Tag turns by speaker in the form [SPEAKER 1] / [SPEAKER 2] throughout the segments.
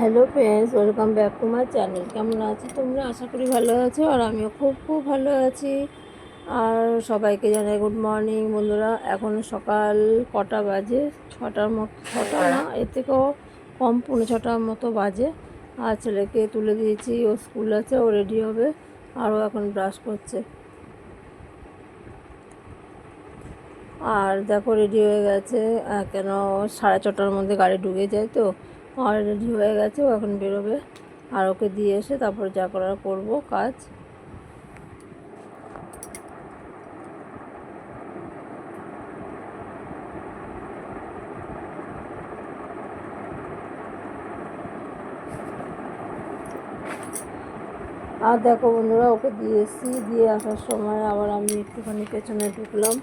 [SPEAKER 1] Hello friends welcome back to my channel কেমন আছো তোমরা? আশা করি ভালো আছো আর আমিও খুব খুব ভালো আছি। আর সবাইকে জানাই গুড মর্নিং বন্ধুরা, এখন সকাল কটা বাজে? ছটার মতো, ছটা না, এর থেকেও কম, পৌনে ছটার মতো বাজে। আর ছেলেকে তুলে দিয়েছি, ও স্কুল আছে, ও রেডি হবে, আর ও এখন ব্রাশ করছে। আর দেখো রেডি হয়ে গেছে। কেন, সাড়ে ছটার মধ্যে গাড়ি ঢুকে যায় তো? আর রেডি হয়ে গেছে, ও এখন বেরোবে। আর ওকে দিয়ে এসে তারপর যা করার করব, কাজ। আর দেখো বন্ধুরা, ওকে দিয়ে এসেছি। দিয়ে আসার সময় আবার আমি একটুখানি পেছনে ঢুকলাম।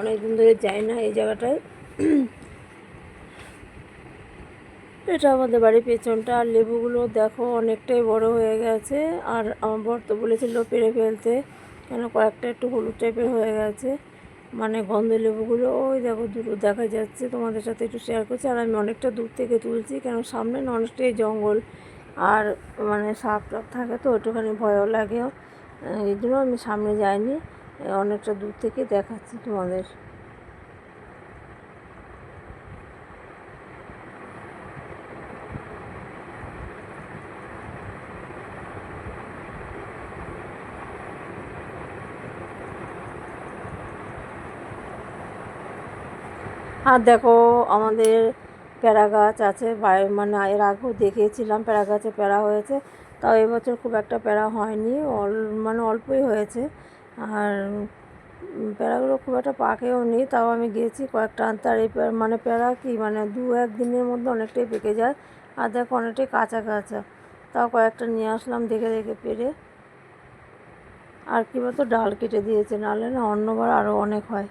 [SPEAKER 1] অনেক দিন ধরে যাই না এই জায়গাটায়। এটা আমাদের বাড়ির পেছনটা। আর লেবুগুলো দেখো অনেকটাই বড় হয়ে গেছে। আর আমার বর তো বলেছিল পেরে ফেলতে। কেন কয়েকটা একটু হলুদ টাইপের হয়ে গেছে। মানে গন্ধ লেবুগুলো ওই দেখো দুটো দেখা যাচ্ছে। তোমাদের সাথে একটু শেয়ার করছি। আর আমি অনেকটা দূর থেকে তুলছি কেন সামনে না অনেকটাই জঙ্গল। আর মানে সাপ টাপ থাকে তো একটুখানি ভয়ও লাগে। আহ, এই জন্য আমি সামনে যাইনি অনেকটা দূর থেকে দেখাচ্ছি তোমাদের। আর দেখো, আমাদের প্যারা গাছ আছে। মানে এর আগেও দেখিয়েছিলাম প্যারা গাছে প্যারা হয়েছে। তাও এবছর খুব একটা প্যারা হয়নি। অল মানে অল্পই হয়েছে। আর প্যারাগুলো খুব একটা পাকেও নেই। তাও আমি গেছি কয়েকটা আনতে। আর এই মানে প্যারা কি মানে দু এক দিনের মধ্যে অনেকটাই পেকে যায়। আর দেখো, অনেকটাই কাঁচা কাঁচা। তাও কয়েকটা নিয়ে আসলাম দেখে দেখে পেরে আর কি বলতো, ডাল কেটে দিয়েছে। নাহলে না অন্যবার আরও অনেক হয়।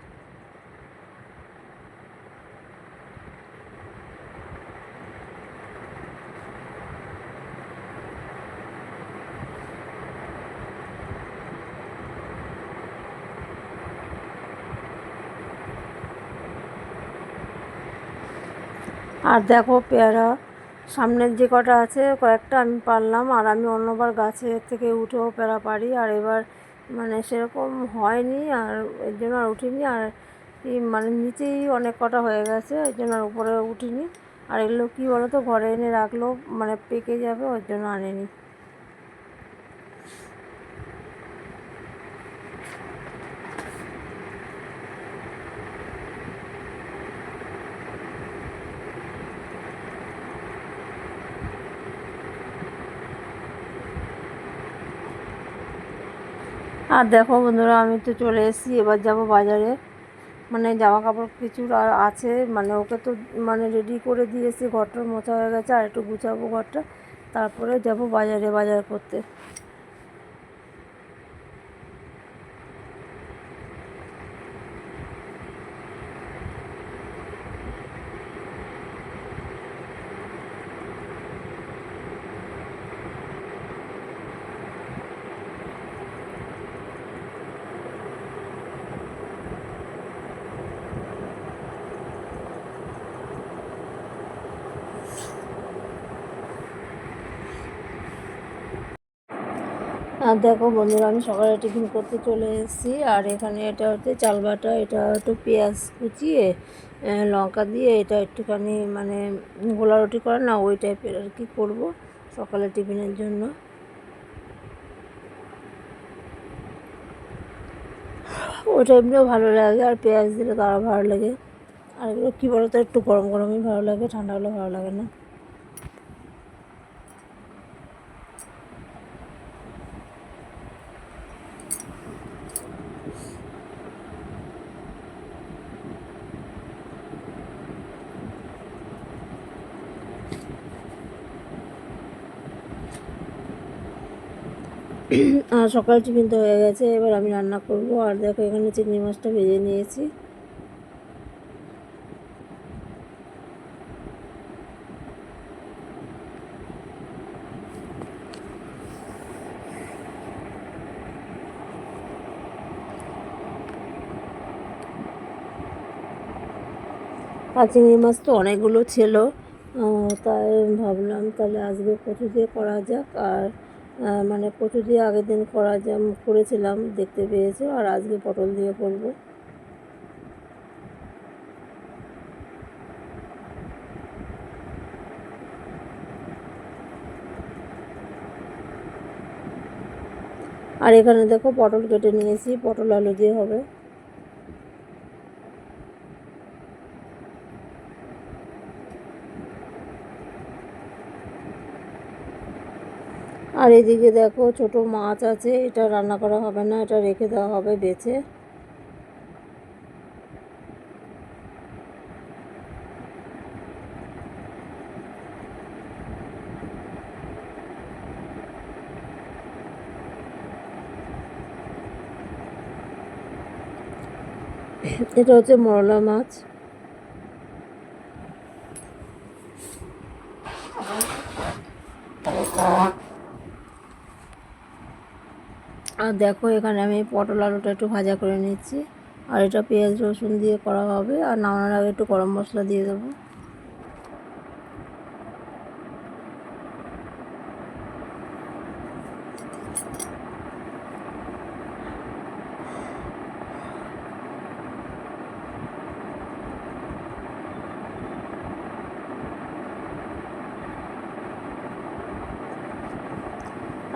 [SPEAKER 1] আর দেখো পেয়ারা সামনের যে কটা আছে, কয়েকটা আমি পারলাম, আর আমি অন্যবার গাছের থেকে উঠেও পেয়ারা পারি, আর এবার মানে সেরকম হয়নি, আর এর জন্য আর উঠিনি, আর মানে নিচেই অনেক কটা হয়ে গেছে ওই জন্য আর উপরে উঠিনি, আর এগুলো কী বলো তো ঘরে এনে রাখলেও মানে পেকে যাবে, ওর জন্য আনেনি। আর দেখো বন্ধুরা, আমি তো চলে এসেছি, এবার যাব বাজারে। মানে জামা কাপড় কিছু আর আছে মানে ওকে তো মানে রেডি করে দিয়েছি, ঘরটা মোছা হয়ে গেছে, আর একটু গুছাবো ঘরটা। তারপরে যাব বাজারে, বাজার করতে। আর দেখো বন্ধুরা, আমি সকালে টিফিন করতে চলে এসেছি। আর এখানে এটা হচ্ছে চাল বাটা, এটা একটু পেঁয়াজ কুচিয়ে লঙ্কা দিয়ে এটা একটুখানি মানে গোলা রুটি করে না, ওই টাইপের আর কি করব সকালে টিফিনের জন্য। ওটা এমনিও ভালো লাগে, আর পেঁয়াজ দিলে তো আরও ভালো লাগে। আর এগুলো কী বলো তো একটু গরম গরমই ভালো লাগে, ঠান্ডা হলে ভালো লাগে না। আর সকাল টিফিন তো হয়ে গেছে, এবার আমি রান্না করব। আর দেখো, এখানে চিংড়ি মাছটা ভেজে নিয়েছি। আর চিংড়ি মাছ তো অনেকগুলো ছিল। তাই ভাবলাম তাহলে আজকে কচু দিয়ে করা যাক। আর মানে কচু দিয়ে আগের দিন করা যা করেছিলাম, দেখতে পেয়েছ, আর আজকে পটল দিয়ে করব। আর এখানে দেখো পটল কেটে নিয়েছি, পটল আলু দিয়ে হবে। আর এদিকে দেখো ছোট মাছ আছে, এটা রান্না করা হবে না, এটা রেখে দেওয়া হবে বেছে। এটা হচ্ছে মরলা মাছ। আর দেখো এখানে আমি পটল আলুটা একটু ভাজা করে নিচ্ছি। আর এটা পেঁয়াজ রসুন দিয়ে করা হবে। আর নামানোর আগে একটু গরম মশলা দিয়ে দেবো।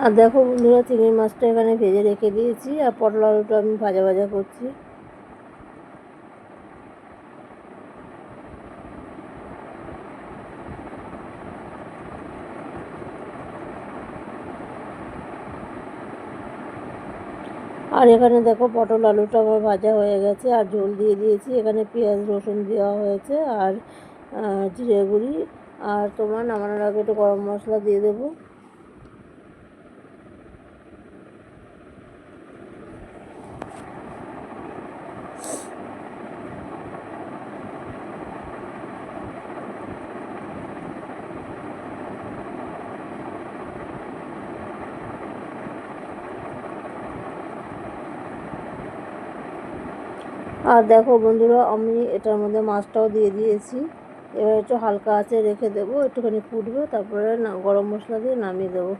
[SPEAKER 1] আর দেখো বন্ধুরা, চিংড়ি মাছটা এখানে ভেজে রেখে দিয়েছি আর পটল আলুটা আমি ভাজা ভাজা করছি। আর এখানে দেখো পটল আলুটা আমার ভাজা হয়ে গেছে, আর ঝোল দিয়ে দিয়েছি। এখানে পেঁয়াজ রসুন দেওয়া হয়েছে আর জিরে গুঁড়ি। আর তোমার নামানোর আগে একটু গরম মশলা দিয়ে দেবো। আর দেখো বন্ধুরা, আমি এটার মধ্যে মাছটাও দিয়ে দিয়েছি। এবার একটু হালকা আছে রেখে দেবো, একটুখানি ফুটবে, তারপরে না গরম মশলা দিয়ে নামিয়ে দেবো।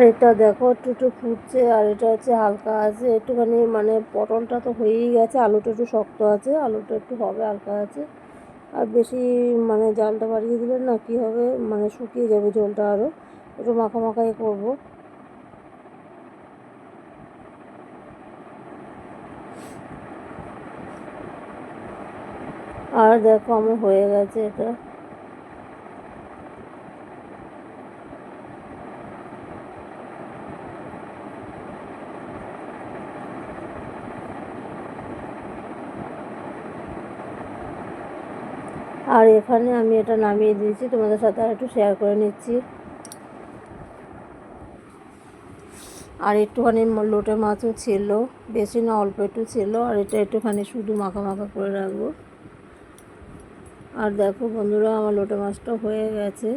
[SPEAKER 1] আর এটা দেখো একটু একটু ফুটছে, আর এটা হচ্ছে হালকা আছে। একটুখানি মানে পটলটা তো হয়েই গেছে, আলুটা একটু শক্ত আছে, আলুটা একটু হবে হালকা আছে। আর বেশি মানে জালটা বাড়িয়ে দিলে না কি হবে মানে শুকিয়ে যাবে জলটা আরও একটু মাখা মাখাই করব। আর দেখো আমার হয়ে গেছে এটা। আর এখানে আমি এটা নামিয়ে দিয়েছি, তোমাদের সাথে আর একটু শেয়ার করে নিচ্ছি। আর একটুখানি লোটে মাছও ছিল, বেশি না, অল্প একটু ছিল, আর এটা একটুখানি শুধু মাখা মাখা করে রাখব। আর দেখো বন্ধুরা, আমার লোটে মাছটা হয়ে গেছে।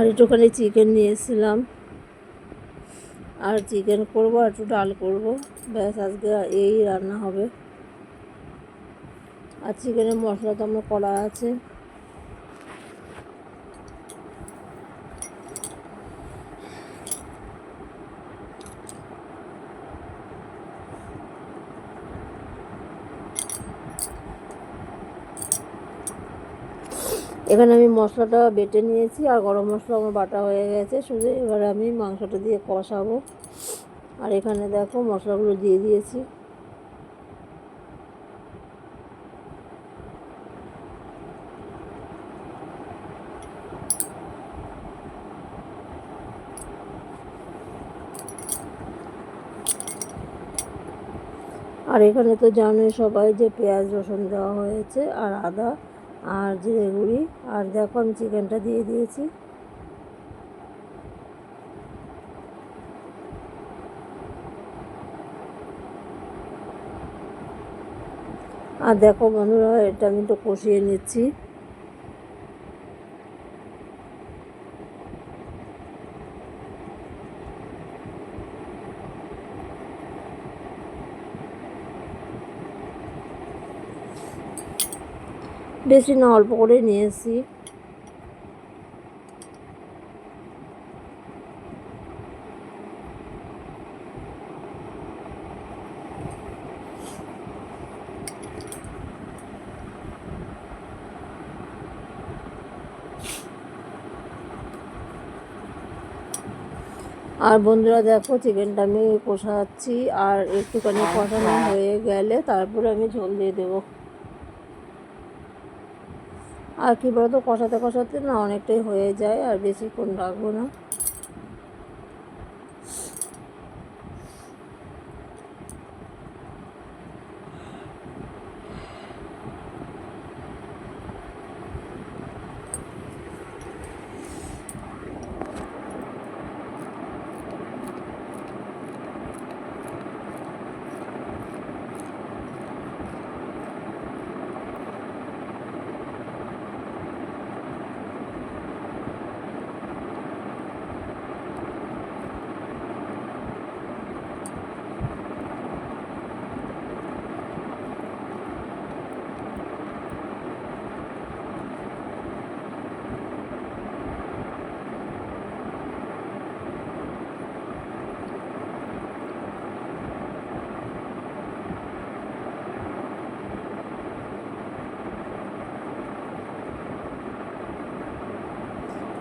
[SPEAKER 1] আর একটুখানি চিকেন নিয়েছিলাম। আর চিকেন করব আর একটু ডাল করব। ব্যাস, আজকে এই রান্না হবে। আর চিকেনের মশলা তো আমার করা আছে। এখানে আমি মশলাটা বেটে নিয়েছি আর গরম মশলা আমার বাটা হয়ে গেছে, শুধু এবার আমি মাংসটা দিয়ে কষাবো। আর এখানে দেখো মশলাগুলো দিয়ে দিয়েছি। আর এখানে তো জানোই সবাই যে পেঁয়াজ রসুন দেওয়া হয়েছে আর আদা আর জিরে গুঁড়ি, আর দেখো আমি চিকেনটা দিয়ে দিয়েছি। আর দেখো বন্ধুরা, এটা আমি তো কষিয়ে নিচ্ছি। বেশি না অল্প করে নিয়েছি। আর বন্ধুরা দেখো চিকেনটা আমি কষাচ্ছি আর একটুখানি কষানো হয়ে গেলে তারপরে আমি ঝোল দিয়ে দেবো। আর কি বলতো কষাতে কষাতে না অনেকটাই হয়ে যায় আর বেশিক্ষণ রাখব না।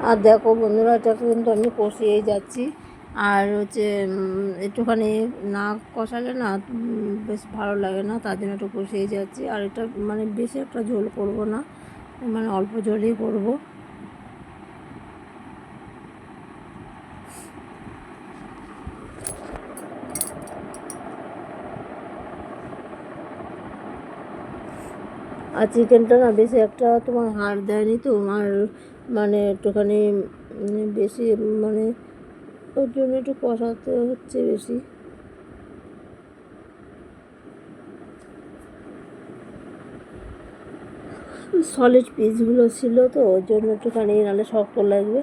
[SPEAKER 1] আর দেখো বন্ধুরা, এটা কিন্তু আমি কষিয়েই যাচ্ছি। আর হচ্ছে একটুখানি না কষালে না বেশ ভালো লাগে না, তার জন্য একটু কষিয়ে যাচ্ছি। আর এটা মানে বেশি একটা ঝোল করব না মানে অল্প ঝোলই করব। আর চিকেনটা না বেশি একটা তোমার হাড় দেয়নি তো, আর মানে একটুখানি বেশি মানে ওর জন্য একটু কষাতে হচ্ছে বেশি। সলিড পিসগুলো ছিল তো, ওর জন্য একটুখানি, নাহলে শক্ত লাগবে।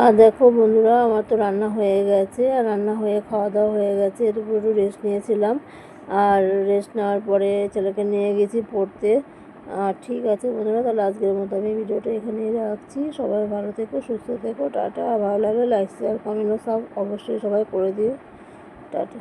[SPEAKER 1] আর দেখো বন্ধুরা, আমার তো রান্না হয়ে গেছে, আর রান্না হয়ে খাওয়া দাওয়া হয়ে গেছে। এরপর একটু রেস্ট নিয়েছিলাম। আর রেস্ট নেওয়ার পরে ছেলেকে নিয়ে গেছি পড়তে। আর ঠিক আছে বন্ধুরা, তাহলে আজকের মতো আমি ভিডিওটা এখানেই রাখছি। সবাই ভালো থেকো, সুস্থ থেকো, টাটা। ভালো লাগলে লাইক শেয়ার কমেন্ট সব অবশ্যই সবাই করে দিও। টাটা।